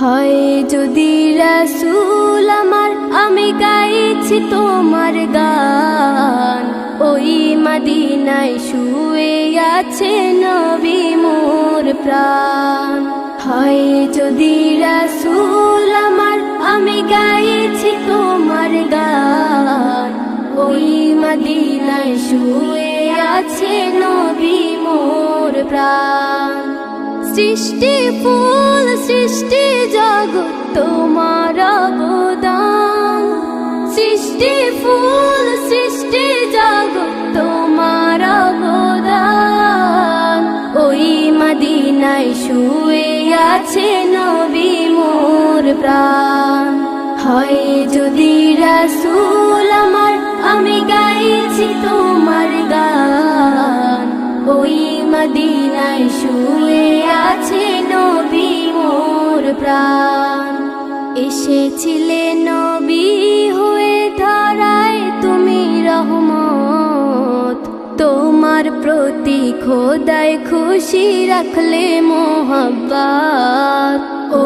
হয় যদি রাসূল আমার, আমি গাইছি তোমার গান। ওই মদিনায় শুয়ে আছে নবী মোর প্রাণ। হয় যদি রাসূল আমার, আমি গাইছি তোমার গান। ওই মদিনায় শুয়ে আছে নবী মোর প্রাণ। সৃষ্টি, ফুল সৃষ্টি, জগৎ তোমার অবদান। সৃষ্টি, ফুল সৃষ্টি, জগৎ তোমার অবদান। ওই মদিনায় শুয়ে আছে নবী মোর প্রাণ। হয় যদি রাসূল আমার, আমি গাইছি তোমার গান। ওই মদিনায় শুয়ে আছে নবী মোর প্রাণ। এসেছিলে নবী হয়ে ধরায় তুমি রহমত। তোমার প্রতি খোদায় খুশি রাখলে মোহাব্বাত। ও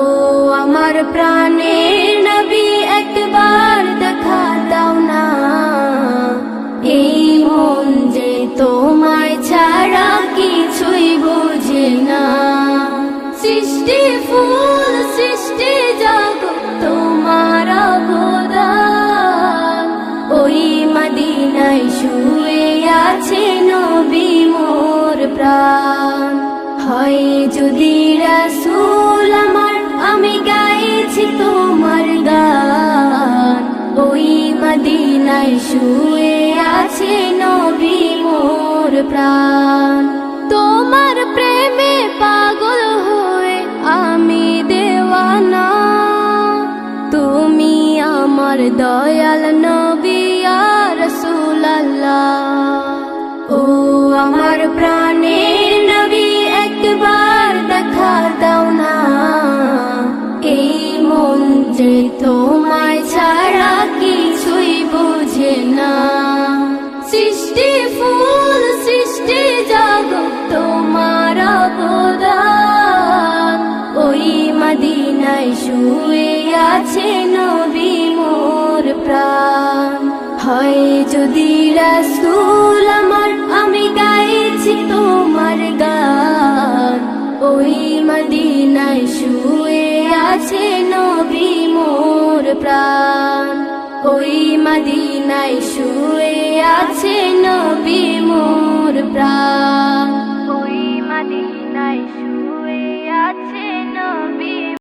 আমার প্রাণের মদিনায় শুয়ে আছে নবী মোর প্রাণ। হয় যদি রাসূল আমার, আমি গাইছি তোমার গান। ওই মদিনায় শুয়ে আছে নবী মোর প্রাণ। তোমার প্রেমে পাগল হয়ে আমি দেওয়ানা। তুমি আমার দয়াল নবী প্রাণের নবী একবার দেখা দাও না। এই মন যে তোমায় ছাড়া কিছুই বোঝে না। সৃষ্টি ফুল, সৃষ্টি জগৎ তোমার অবদান। ওই মদিনায় শুয়ে আছে নবী মোর প্রাণ। হয় যদি রাসূল মদিনায় শুয়ে আছে নবী মোর প্রাণ। ওই মদিনায় শুয়ে আছে নবী মোর প্রাণ।